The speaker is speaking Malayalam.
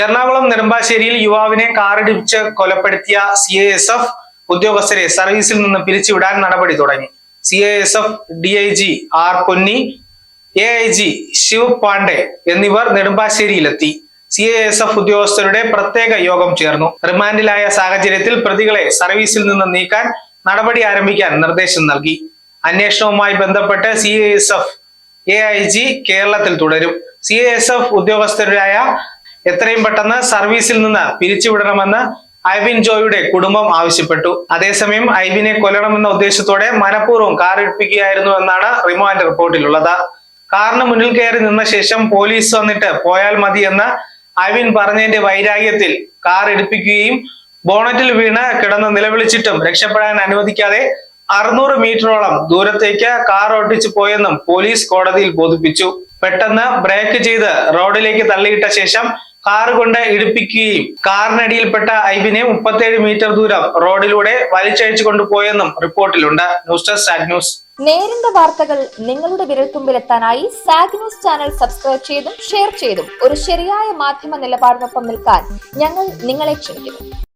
എറണാകുളം നെടുമ്പാശ്ശേരിയിൽ യുവാവിനെ കാറിടിച്ച് കൊലപ്പെടുത്തിയ സി ഐ എസ് എഫ് ഉദ്യോഗസ്ഥരെ സർവീസിൽ നിന്ന് പിരിച്ചുവിടാൻ നടപടി തുടങ്ങി. C I S F D I G R Ponni A I G Shiv Pandey എന്നിവർ നെടുമ്പാശ്ശേരിയിലെത്തി. സി ഐ എസ് എഫ് ഉദ്യോഗസ്ഥരുടെ പ്രത്യേക യോഗം ചേർന്നു. റിമാൻഡിലായ സാഹചര്യത്തിൽ പ്രതികളെ സർവീസിൽ നിന്ന് നീക്കാൻ നടപടി ആരംഭിക്കാൻ നിർദ്ദേശം നൽകി. അന്വേഷണവുമായി ബന്ധപ്പെട്ട് C I S F A I G കേരളത്തിൽ തുടരും. സി ഐ എസ് എഫ് ഉദ്യോഗസ്ഥരായ എത്രയും പെട്ടെന്ന് സർവീസിൽ നിന്ന് പിരിച്ചുവിടണമെന്ന് ഐവിൻ ജോയുടെ കുടുംബം ആവശ്യപ്പെട്ടു. അതേസമയം ഐവിനെ കൊല്ലണമെന്ന ഉദ്ദേശത്തോടെ മനഃപൂർവം കാർ ഇടിപ്പിക്കുകയായിരുന്നു എന്നാണ് റിമാൻഡ് റിപ്പോർട്ടിലുള്ളത്. കാറിന് മുന്നിൽ കയറി നിന്ന ശേഷം പോലീസ് വന്നിട്ട് പോയാൽ മതി എന്ന് ഐവിൻ പറഞ്ഞതിന്റെ വൈരാഗ്യത്തിൽ കാർ ഇടിപ്പിക്കുകയും ബോണറ്റിൽ വീണ് കിടന്ന് നിലവിളിച്ചിട്ടും രക്ഷപ്പെടാൻ അനുവദിക്കാതെ അറുന്നൂറ് മീറ്ററോളം ദൂരത്തേക്ക് കാർ ഓട്ടിച്ചു പോയെന്നും പോലീസ് കോടതിയിൽ ബോധിപ്പിച്ചു. പെട്ടെന്ന് ബ്രേക്ക് ചെയ്ത് റോഡിലേക്ക് തള്ളിയിട്ട ശേഷം കാർ കൊണ്ട് ഇടിപ്പിക്കുകയും കാറിനടിയിൽപ്പെട്ട ഐബിനെ മുപ്പത്തേഴ് മീറ്റർ ദൂരം റോഡിലൂടെ വലിച്ചഴിച്ചു കൊണ്ടുപോയെന്നും റിപ്പോർട്ടിലുണ്ട്. News desk Saag news. നേരിന്റെ വാർത്തകൾ നിങ്ങളുടെ വിരൽത്തുമ്പിലെത്താനായി സാഗ് ന്യൂസ് ചാനൽ സബ്സ്ക്രൈബ് ചെയ്തും ഷെയർ ചെയ്തും ഒരു ശരിയായ മാധ്യമ നിലപാടിനൊപ്പം നിൽക്കാൻ ഞങ്ങൾ നിങ്ങളെ ക്ഷണിക്കുന്നു.